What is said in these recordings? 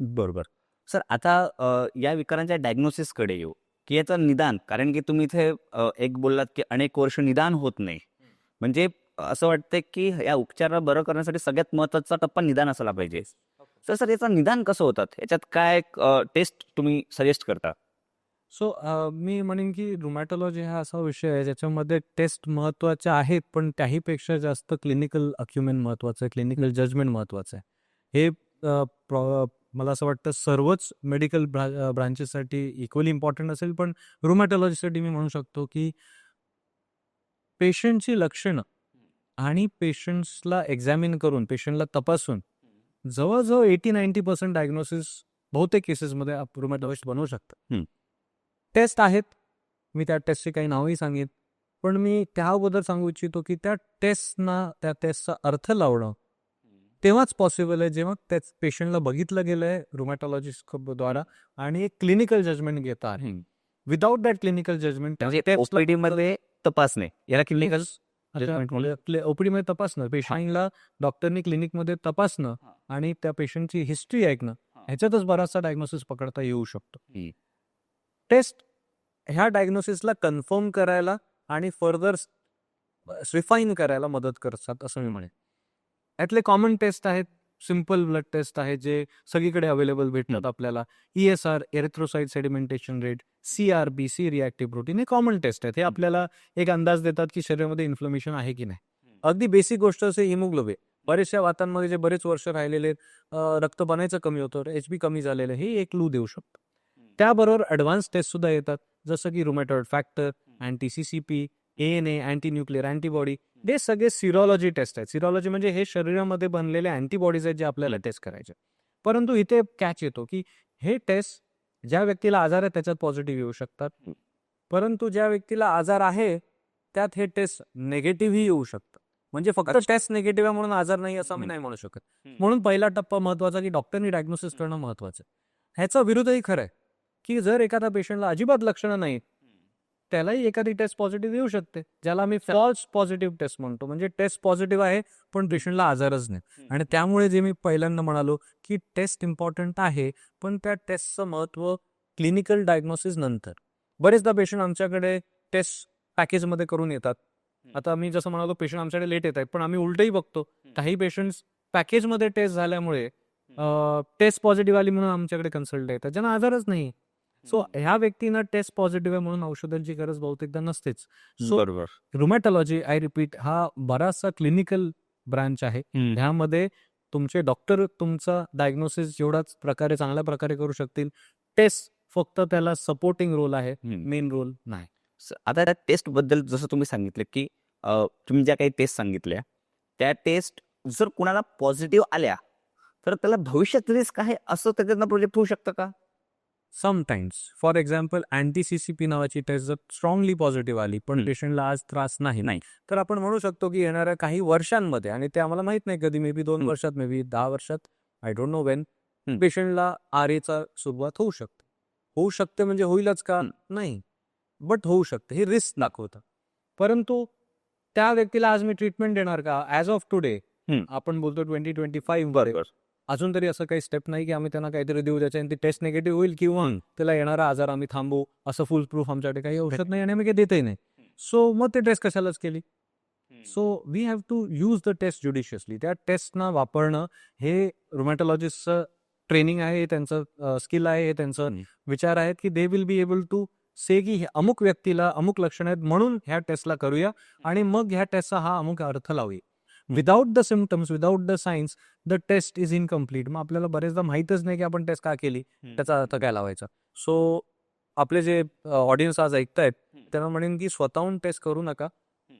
बरोबर. सर आता अ, या विकारांच्या डायग्नोसिसकडे येऊ की याचं निदान कारण की तुम्ही इथे अ, एक बोललात की अनेक वर्ष निदान होत नाही. म्हणजे असं वाटतंय की या उपचार बरं करण्यासाठी सगळ्यात महत्त्वाचा टप्पा निदान असायला पाहिजे. तर सर याचं निदान कसं होतात? याच्यात काय टेस्ट तुम्ही सजेस्ट करता? सो मी म्हणेन की रुमॅटॉलॉजी हा असा विषय आहे ज्याच्यामध्ये टेस्ट महत्त्वाच्या आहेत पण त्याहीपेक्षा जास्त क्लिनिकल अक्युमेंट महत्त्वाचं आहे क्लिनिकल जजमेंट महत्त्वाचं आहे. हे अ, प्र- मला असं वाटतं सर्वच मेडिकल ब्रा ब्रांचेससाठी इक्वली इम्पॉर्टंट असेल. पण रुमॅटॉलॉजीसाठी मी म्हणू शकतो की पेशंटची लक्षणं आणि पेशंट्सला एक्झामिन करून पेशंटला तपासून जवळजवळ एटी नाईन्टी पर्सेंट डायग्नोसिस बहुतेक केसेसमध्ये रुमॅटॉलॉजिस्ट बनवू शकतात. टेस्ट आहेत. मी त्या टेस्टची काही नावही सांगेन. पण मी त्याबद्दल सांगू इच्छितो की त्या टेस्टना त्या टेस्टचा अर्थ लावणं तेव्हाच पॉसिबल आहे जेव्हा त्याच पेशंटला बघितलं गेलं आहे. रुमॅटॉलॉजिस्ट द्वारा आणि एक क्लिनिकल जजमेंट घेता विदाउट दॅट क्लिनिकल जजमेंटमध्ये तपासणे याला क्लिनिकल ओपीडी मध्ये तपासणं पेशंटला डॉक्टरनी क्लिनिकमध्ये तपासणं. आणि त्या पेशंटची हिस्ट्री ऐकणं. ह्याच्यातच बराचसा डायग्नोसिस पकडता येऊ शकतो. टेस्ट ह्या डायग्नोसिसला कन्फर्म करायला आणि फर्दर रिफाईन करायला मदत करतात असं मी म्हणेन. यातले कॉमन टेस्ट आहेत. सिंपल ब्लड टेस्ट आहे जे सगळीकडे अवेलेबल भेटतात आपल्याला. E S R erythrocyte sedimentation rate C R B C reactive protein हे कॉमन टेस्ट आहेत. हे आपल्याला एक अंदाज देतात की शरीरामध्ये इन्फ्लमेशन आहे की नाही. अगदी बेसिक गोष्ट असे हिमोग्लोबिन बरेचशा वातांमध्ये जे बरेच वर्ष राहिलेले रक्त बनायचं कमी होतं एच बी कमी झालेलं हे एक क्लू देऊ शकतो. त्याबरोबर ॲडव्हान्स टेस्ट सुद्धा येतात. जसं की rheumatoid factor anti C C P A N A anti nuclear antibody हे सगळे सिरॉलॉजी टेस्ट आहेत. सिरॉलॉजी म्हणजे हे शरीरामध्ये बनलेले अँटीबॉडीज आहेत जे आपल्याला टेस्ट करायचे. परंतु इथे कॅच येतो की हे टेस्ट ज्या व्यक्तीला आजार आहे त्याच्यात पॉझिटिव्ह येऊ शकतात. परंतु ज्या व्यक्तीला आजार आहे त्यात हे टेस्ट नेगेटिव्हही येऊ शकतं. म्हणजे फक्त टेस्ट नेगेटिव्ह आहे म्हणून आजार नाही असं आम्ही हम्म. नाही म्हणू शकत. म्हणून पहिला टप्पा महत्त्वाचा की डॉक्टरनी डायग्नोसिस करणं महत्वाचं आहे. ह्याचा विरुद्धही खरं आहे की जर एखाद्या पेशंटला अजिबात लक्षणं नाही त्यालाही एखादी टेस्ट पॉझिटिव्ह येऊ शकते ज्याला आम्ही फॉल्स पॉझिटिव्ह टेस्ट म्हणतो. म्हणजे टेस्ट पॉझिटिव्ह आहे पण पेशंटला आजारच नाही. आणि त्यामुळे जे मी पहिल्यांदा म्हणालो की टेस्ट इम्पॉर्टंट आहे पण त्या टेस्टचं महत्त्व क्लिनिकल डायग्नोसिस नंतर. बरेचदा पेशंट आमच्याकडे टेस्ट पॅकेजमध्ये करून येतात. आता मी जसं म्हणालो पेशंट आमच्याकडे लेट येत आहेत पण आम्ही उलटही बघतो. काही पेशंट्स पॅकेजमध्ये टेस्ट झाल्यामुळे टेस्ट पॉझिटिव्ह आली म्हणून आमच्याकडे कन्सल्ट येतात ज्यांना आजारच नाही सो ह्या व्यक्तींना टेस्ट पॉझिटिव्ह आहे म्हणून औषधांची गरज बहुतेकदा नसतेच. सो बरोबर. रुमॅटॉलॉजी आय रिपीट हा बराचसा क्लिनिकल ब्रांच आहे. ह्यामध्ये तुमचे डॉक्टर तुमचा डायग्नोसिस जेवढाच प्रकारे चांगल्या प्रकारे करू शकतील. टेस्ट फक्त त्याला सपोर्टिंग रोल आहे हम्म. मेन रोल नाही. स- आता त्या टेस्टबद्दल जसं तुम्ही सांगितलं की अ, तुम्ही ज्या काही टेस्ट सांगितल्या त्या टेस्ट जर कुणाला पॉझिटिव्ह आल्या तर त्याला भविष्यात रिस्क आहे असं त्याच्यातनं प्रोजेक्ट होऊ शकतं का? Sometimes for example anti C C P नावाची टेस्ट जर स्ट्रॉंगली पॉझिटिव्ह आली पण. पेशंटला आज त्रास नाही नाही. तर आपण म्हणू शकतो की येणाऱ्या काही वर्षांमध्ये आणि ते आम्हाला माहीत नाही कधी मे बी दोन. वर्षात मे बी दहा वर्षात आय डोंट नो वेन. पेशंटला आर एचा सुरुवात होऊ शकते होऊ शकते म्हणजे होईलच का. नाही बट होऊ शकते हे रिस्क दाखवतं परंतु त्या व्यक्तीला आज मी ट्रीटमेंट देणार का ॲज ऑफ टुडे. आपण बोलतो ट्वेंटी ट्वेंटी फाईव्ह बरोबर अजून तरी असं काही स्टेप नाही की आम्ही त्यांना काहीतरी देऊ त्याच्याने ती टेस्ट निगेटिव्ह होईल किंवा त्याला येणारा आजार आम्ही थांबवू असं फुल प्रूफ आमच्याकडे काही औषध नाही आणि आम्ही काही देतही नाही. सो मग ते टेस्ट कशालाच केली? So we have to use the test judiciously त्या टेस्टना वापरणं हे रुमॅटॉलॉजिस्टचं ट्रेनिंग आहे हे त्यांचं स्किल आहे हे त्यांचं. विचार आहेत की they will be able to say की हे अमुक व्यक्तीला अमुक लक्षण आहेत म्हणून ह्या टेस्टला करूया आणि मग ह्या टेस्टचा हा अमुक अर्थ लावूया. Without the symptoms without the science the test is incomplete मग आपल्याला बरेचदा माहीतच नाही की आपण टेस्ट का केली? त्याचा अर्थ काय लावायचा? सो आपले जे ऑडियन्स आज ऐकतायत त्यांना म्हणेन की स्वतःहून टेस्ट करू नका.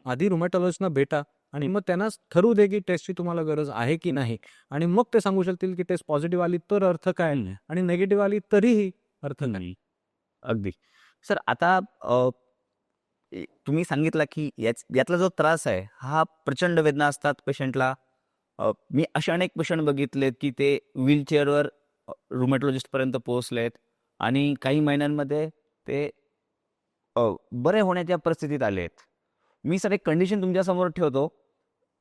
आधी रुमॅटॉलॉजिस्टना भेटा आणि मग त्यांना ठरवू दे की टेस्टची तुम्हाला गरज आहे की नाही. आणि मग ते सांगू शकतील की टेस्ट पॉझिटिव्ह आली तर अर्थ काय आणि नेगेटिव्ह आली तरीही अर्थ नाही अगदी. सर आता तुम्ही सांगितलं की याच यातला जो त्रास आहे हा प्रचंड वेदना असतात पेशंटला. मी असे अनेक पेशंट बघितलेत की ते व्हीलचेअरवर रुमॅटॉलॉजिस्टपर्यंत पोहोचलेत आणि काही महिन्यांमध्ये ते बरे होण्याच्या परिस्थितीत आले आहेत. मी सर एक कंडिशन तुमच्यासमोर ठेवतो.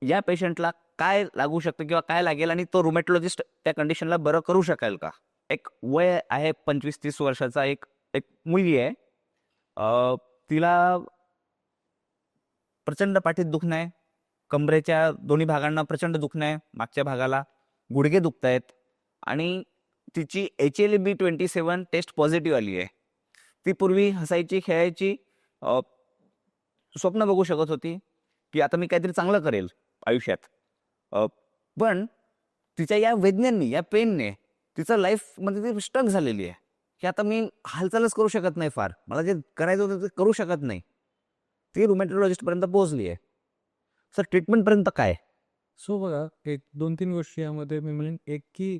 या पेशंटला काय लागू शकतं किंवा काय लागेल आणि तो रुमॅटॉलॉजिस्ट त्या कंडिशनला बरं करू शकेल का? एक वय आहे पंचवीस तीस वर्षाचा एक एक मुलगी आहे. तिला प्रचंड पाठीत दुखणं आहे. कमरेच्या दोन्ही भागांना प्रचंड दुखणं आहे. मागच्या भागाला गुडघे दुखत आहेत आणि तिची H L B twenty seven test positive आली आहे. ती पूर्वी हसायची खेळायची स्वप्न बघू शकत होती की आता मी काहीतरी चांगलं करेल आयुष्यात. पण तिच्या या वेदनांनी या पेनने तिचं लाईफमध्ये ती स्टक झालेली आहे. की आता मी हालचालच करू शकत नाही फार. मला जे करायचं होतं ते करू शकत नाही. ती रुमॅटोलॉजिस्टपर्यंत पोहोचली आहे. सर ट्रीटमेंटपर्यंत काय? सो बघा एक दोन तीन गोष्टी यामध्ये मी म्हणेन. एक की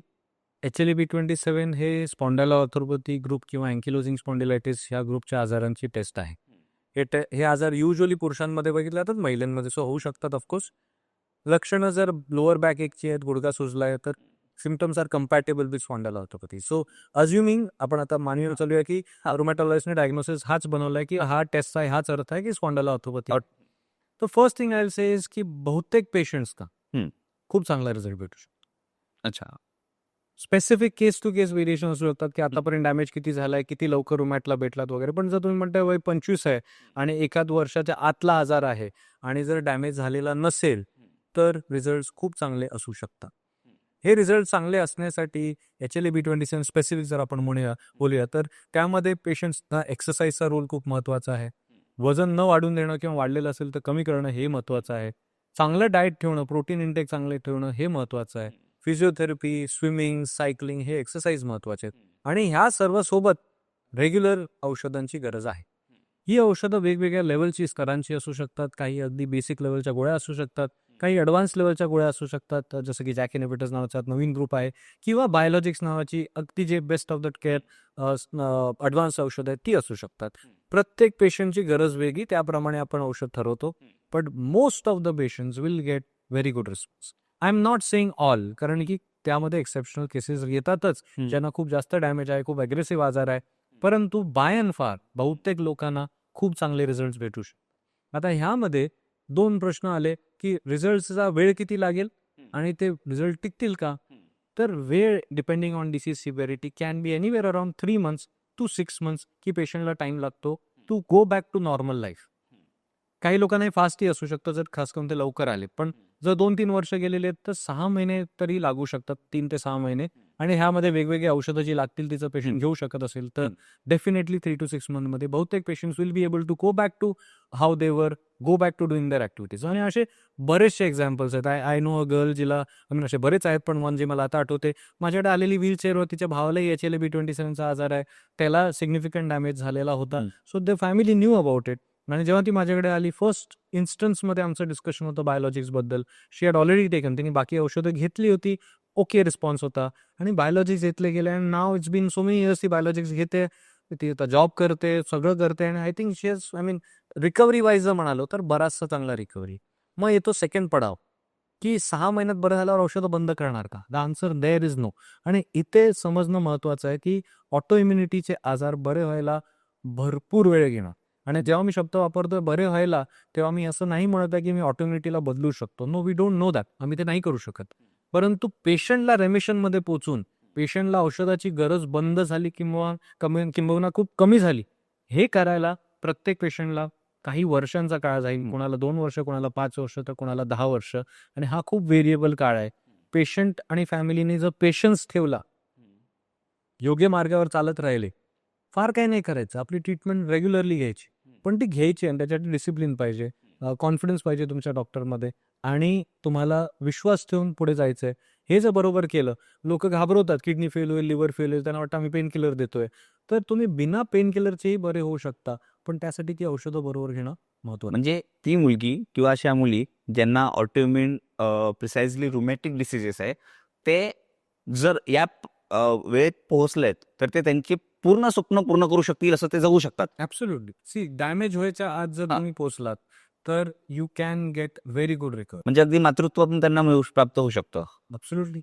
H L B twenty seven हे स्पॉन्डाला ऑर्थोपॅथी ग्रुप किंवा अँकिलोजिंग स्पॉन्डिलायटिस ह्या ग्रुपच्या आजारांची टेस्ट आहे. हे टे हे आजार युजली पुरुषांमध्ये बघितले जातात महिलांमध्ये. सो होऊ शकतात ऑफकोर्स लक्षणं जर लोअर बॅक एकची आहेत गुडघा सुजला आहे तर symptoms are compatible with spondyloarthropathy so assuming आपण आता मानवी चालूया की रुमॅटॉलॉजिस्टने डायग्नोसिस हाच बनवलाय की हा टेस्टचा हाच अर्थ आहे की स्पॉन्डाला और- तर first thing I will say is की बहुतेक पेशंट्स का हम्म. खूप चांगला रिझल्ट भेटू शकतो. अच्छा. Specific case to case variation असू शकतात की आतापर्यंत डॅमेज किती झालाय किती लवकर रुमॅटला भेटलात वगैरे. पण जर तुम्ही म्हणताय वय पंचवीस आहे आणि एखाद वर्षाच्या आतला आजार आहे आणि जर डॅमेज झालेला नसेल तर रिझल्ट खूप चांगले असू शकतात. हे रिझल्ट चांगले असण्यासाठी H L A B twenty seven specific जर आपण म्हणूया बोलूया तर त्यामध्ये पेशंट्सना एक्सरसाइजचा रोल खूप महत्त्वाचा आहे. वजन न वाढून देणं किंवा वाढलेलं असेल तर कमी करणं हे महत्त्वाचं आहे. चांगलं डाएट ठेवणं प्रोटीन इंटेक चांगले ठेवणं हे महत्त्वाचं आहे. फिजिओथेरपी स्विमिंग सायकलिंग हे एक्सरसाइज महत्त्वाचे आहेत. आणि ह्या सर्व सोबत रेग्युलर औषधांची गरज आहे. ही औषधं वेगवेगळ्या लेवलची स्तरांची असू शकतात काही अगदी बेसिक लेवलच्या गोळ्या असू शकतात. काही ॲडव्हान्स लेवलच्या गोळ्या असू शकतात. जसं की जॅक इनिबिटर्स नावाचा नवीन ग्रुप आहे किंवा बायोलॉजिक्स नावाची अगदी जे best of the care advance औषधं आहेत ती असू शकतात. प्रत्येक पेशंटची गरज वेगळी त्याप्रमाणे आपण औषध ठरवतो. But most of the patients will get very good response I am not saying all कारण की त्यामध्ये एक्सेप्शनल केसेस येतातच. ज्यांना खूप जास्त डॅमेज आहे खूप अग्रेसिव्ह आजार आहे. परंतु बाय अँड फार बहुतेक लोकांना खूप चांगले रिझल्ट भेटू शकतात. आता ह्यामध्ये दोन प्रश्न आले. की रिझल्टचा वेळ किती लागेल आणि ते रिझल्ट टिकतील का? तर वेळ depending on disease severity can be anywhere around three months to six months की पेशंटला टाइम लागतो to go back to normal life काही लोकांना फास्टही असू शकतं जर खास करून ते लवकर आले. पण जर दोन तीन वर्ष गेलेले आहेत तर सहा महिने तरी लागू शकतात तीन ते सहा महिने. आणि ह्यामध्ये वेगवेगळे औषधं जी लागतील तिचं पेशंट. घेऊ शकत असेल तर. डेफिनेटली थ्री टू सिक्स मंथमध्ये बहुतेक patients will be able to go back to how they were go back to doing their activities आणि असे बरेचसे एक्झाम्पल्स आहेत. I I know a girl जिला असे बरेच आहेत पण वन जे मला आता आठवते माझ्याकडे आलेली व्हीलचेअरवर तिच्या भावालाही एच एल बी ट्वेंटी सेवनचा आजार आहे. त्याला सिग्निफिकंट डॅमेज झालेला होता. So the family knew about it आणि जेव्हा ती माझ्याकडे आली फर्स्ट इन्स्टन्समध्ये आमचं डिस्कशन होतं बायोलॉजिक्सबद्दल शी हॅड ऑलरेडी टेकन तिने बाकी औषधं घेतली होती. ओके रिस्पॉन्स होता. आणि बायोलॉजिक्स घेतले गेले and now it's been so many years ती बायोलॉजिक्स घेते ती आता जॉब करते सगळं करते आणि I think she I mean recovery wise जर म्हणालो तर बराचसा चांगला रिकव्हरी मग येतो सेकंड पडाव की सहा महिन्यात बरं झाल्यावर औषधं बंद करणार का? The answer there is no आणि इथे समजणं महत्त्वाचं आहे की ऑटो इम्युनिटीचे आजार बरे व्हायला भरपूर वेळ घेणार आणि जेव्हा मी शब्द वापरतोय बरे व्हायला तेव्हा मी असं नाही म्हणत आहे की मी ऑटो इम्युनिटीला बदलू शकतो. No we don't know that आम्ही ते नाही करू शकत. परंतु पेशंटला रेमिशनमध्ये पोचून पेशंटला औषधाची गरज बंद झाली किंवा कमी किंबहुना खूप कमी झाली हे करायला प्रत्येक पेशंटला काही वर्षांचा काळ जाईल. कोणाला दोन वर्ष कोणाला पाच वर्ष तर कोणाला दहा वर्ष. आणि हा खूप व्हेरिएबल काळ आहे. पेशंट आणि फॅमिलीने जर पेशन्स ठेवला योग्य मार्गावर चालत राहिले फार काही नाही करायचं. आपली ट्रीटमेंट रेग्युलरली घ्यायची. पण ती घ्यायची आणि त्याच्यासाठी डिसिप्लिन पाहिजे. कॉन्फिडन्स पाहिजे तुमच्या डॉक्टरमध्ये आणि तुम्हाला विश्वास ठेवून पुढे जायचं आहे हे जर बरोबर केलं लोक घाबरवतात किडनी फेल होईल लिव्हर फेल होईल त्यांना वाटतं आम्ही पेन किलर देतोय. तर तुम्ही बिना पेन किलरचेही बरे होऊ शकता पण त्यासाठी ती औषधं बरोबर घेणं महत्वाचं म्हणजे ती मुलगी किंवा अशा मुली ज्यांना ऑटोइम्युन प्रिसाइजली रुमॅटिक डिसिजेस आहे ते जर या वेळेत पोहोचलेत तर ते त्यांची पूर्ण स्वप्न पूर्ण करू शकतील असं ते जगू शकतात. ऍब्सोल्युटली सी डॅमेज व्हायच्या आज जर. तुम्ही पोहोचलात तर you can get very good recover म्हणजे अगदी मातृत्व पण त्यांना मिळू प्राप्त होऊ शकतं. अब्सोल्युटली